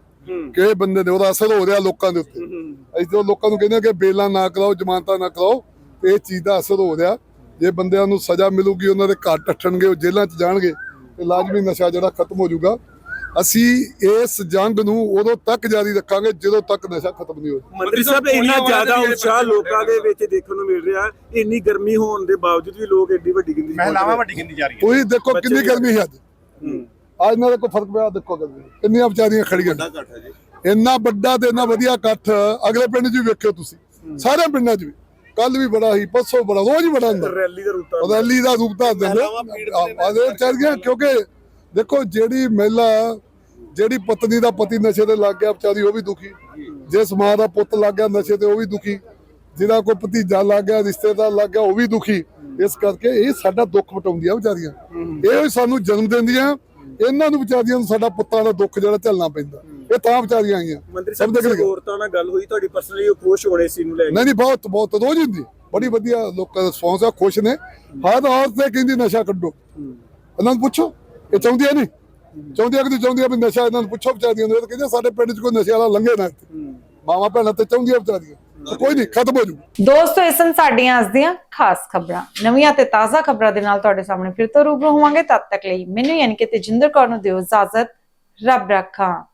ਕਿਸੇ ਬੰਦੇ ਦੇ ਉਹਦਾ ਅਸਰ ਹੋ ਰਿਹਾ ਲੋਕਾਂ ਦੇ ਉੱਤੇ। ਅਸੀਂ ਤਾਂ ਲੋਕਾਂ ਨੂੰ ਕਹਿੰਦੇ ਕਿ ਬੇਲਾਂ ਨਾ ਕਰਾਓ ਜ਼ਮਾਨਤਾਂ ਨਾ ਕਰਾਓ ਇਹ ਚੀਜ਼ ਦਾ ਅਸਰ ਹੋ ਰਿਹਾ। ਜੇ ਬੰਦਿਆਂ ਨੂੰ ਸਜ਼ਾ ਮਿਲੂਗੀ ਉਹਨਾਂ ਦੇ ਘਰ ਟੱਟਣਗੇ ਉਹ ਜੇਲ੍ਹਾਂ 'ਚ ਜਾਣਗੇ ਤੇ ਲਾਜ਼ਮੀ ਨਸ਼ਾ ਜਿਹੜਾ ਖਤਮ ਹੋ ਜਾਊਗਾ। ਅਸੀਂ ਇਸ ਜੰਗ ਨੂੰ ਉਦੋਂ ਤੱਕ ਜਾਰੀ ਰੱਖਾਂਗੇ ਜਦੋਂ ਤੱਕ ਨਸ਼ਾ ਖਤਮ ਨਹੀਂ ਹੋ ਜਾਂਦਾ ਮੰਤਰੀ ਸਾਹਿਬ ਇੰਨਾ ਜ਼ਿਆਦਾ ਉਤਸ਼ਾਹ ਲੋਕਾਂ ਦੇ ਵਿੱਚ ਦੇਖਣ ਨੂੰ ਮਿਲ ਰਿਹਾ ਇੰਨੀ ਗਰਮੀ ਹੋਣ ਦੇ ਬਾਵਜੂਦ ਵੀ ਲੋਕ ਐਡੀ ਵੱਡੀ ਗਿਣਤੀ ਮਹਿਲਾਵਾਂ ਵੱਡੀ ਗਿਣਤੀ ਜਾ ਤੁਸੀਂ ਦੇਖੋ ਕਿੰਨੀ ਗਰਮੀ ਹੈ ਅੱਜ। ਅੱਜ ਇਹਨਾਂ ਦਾ ਕੋਈ ਫ਼ਰਕ ਪਿਆ ਦੇਖੋ ਗਰਮੀ ਕਿੰਨੀਆਂ ਵਿਚਾਰੀਆਂ ਖੜੀਆਂ ਨੇ। ਇੰਨਾ ਵੱਡਾ ਤੇ ਇੰਨਾ ਵਧੀਆ ਇਕੱਠ ਅਗਲੇ ਪਿੰਡ 'ਚ ਵੀ ਵੇਖਿਓ ਤੁਸੀਂ। ਸਾਰੇ ਪਿੰਡਾਂ 'ਚ ਵੀ। ਕੱਲ ਵੀ ਬੜਾ ਸੀ ਪਰਸੋਂ ਬੜਾ ਰੋਜ਼ ਹੀ ਬੜਾ ਹੁੰਦਾ। ਰੈਲੀ ਦਾ ਧਾਰਨ ਰੈਲੀ ਦਾ ਧਾਰ ਦਿੰਦੇ ਆਦੇ ਚੱਲ ਗਿਆ ਕਿਉਂਕਿ ਦੇਖੋ ਜਿਹੜੀ ਮਹਿਲਾ ਜਿਹੜੀ ਪਤਨੀ ਦਾ ਪਤੀ ਨਸ਼ੇ ਤੇ ਲੱਗ ਗਿਆ ਵਿਚਾਰੀ ਉਹ ਵੀ ਦੁਖੀ। ਜਿਸ ਮਾਂ ਦਾ ਪੁੱਤ ਲੱਗ ਗਿਆ ਨਸ਼ੇ ਤੇ ਉਹ ਵੀ ਦੁਖੀ। ਜਿਹਦਾ ਕੋਈ ਭਤੀਜਾ ਲੱਗ ਗਿਆ ਰਿਸ਼ਤੇਦਾਰ ਲੱਗ ਗਿਆ ਉਹ ਵੀ ਦੁਖੀ। ਇਸ ਕਰਕੇ ਇਹ ਸਾਡਾ ਦੁੱਖ ਵਟਾਉਂਦੀਆਂ ਵਿਚਾਰੀਆਂ। ਇਹ ਹੀ ਸਾਨੂੰ ਜਨਮ ਦਿੰਦੀਆਂ। ਇਹਨਾਂ ਨੂੰ ਵਿਚਾਰੀਆਂ ਨੂੰ ਸਾਡਾ ਪੁੱਤਾਂ ਦਾ ਦੁੱਖ ਜਿਹੜਾ ਝੱਲਣਾ ਪੈਂਦਾ। ਇਹ ਤਾਂ ਵਿਚਾਰੀਆਂ ਆਈਆਂ। ਮੰਤਰੀ ਸਭ ਸਾਹਿਬ ਦੇ ਕਿਸੇ ਕੋਲ ਔਰਤਾਂ ਨਾਲ ਗੱਲ ਹੋਈ ਤੁਹਾਡੀ ਪਰਸਨਲੀ ਉਹ ਖੁਸ਼ ਹੋਣੇ ਸੀ ਨੂੰ ਲੈ ਕੇ। ਨਹੀਂ ਨਹੀਂ ਬਹੁਤ ਬਹੁਤ ਰੋਜ਼ ਹੁੰਦੀ। ਬੜੀ ਵਧੀਆ ਲੋਕਾਂ ਦਾ ਰਿਸਪੌਂਸ ਆ ਖੁਸ਼ ਨੇ। ਹਰ ਔਰਤ ਤੇ ਕਹਿੰਦੀ ਨਸ਼ਾ ਕੱਢੋ। ਇਹਨਾਂ ਨੂੰ ਪੁੱਛੋ। ਇਹ ਚਾਹੁੰਦੀਆਂ ਨਹੀਂ। ਚਾਹੁੰਦੀਆਂ ਕਿ ਚਾਹੁੰਦੀਆਂ ਵੀ ਨਸ਼ਾ ਇਹਨਾਂ ਨੂੰ ਪੁੱਛੋ ਵਿਚਾਰੀਆਂ ਨੂੰ। ਇਹ ਤਾਂ ਕਹਿੰਦੇ ਸਾਡੇ ਪਿੰਡ 'ਚ ਕੋਈ ਨਸ਼ੇ ਵਾਲਾ ਲੰਘੇ ਨਾ ਇੱਥੇ। ਮਾਵਾਂ ਭੈਣਾਂ ਤੇ ਚਾਹੁੰਦੀਆਂ ਵਿਚਾਰੀਆਂ। ਕੋਈ ਨਹੀਂ ਖਤਮ ਹੋ ਜੂ। ਦੋਸਤੋ ਇਹ ਸਨ ਸਾਡੀਆਂ ਅੱਜ ਦੀਆਂ ਖਾਸ ਖਬਰਾਂ। ਨਵੀਆਂ ਤੇ ਤਾਜ਼ਾ ਖਬਰਾਂ ਦੇ ਨਾਲ ਤੁਹਾਡੇ ਸਾਹਮਣੇ ਫਿਰ ਤੋਂ ਰੂਬਰੂ ਹੋਵਾਂਗੇ। ਤਦ ਤੱਕ ਲਈ ਮੈਨੂੰ ਯਾਨੀ ਕਿ ਤੇਜਿੰਦਰ ਕੌਰ ਨੂੰ ਦਿਓ ਇਜਾਜ਼ਤ। ਰੱਬ ਰੱਖਾ।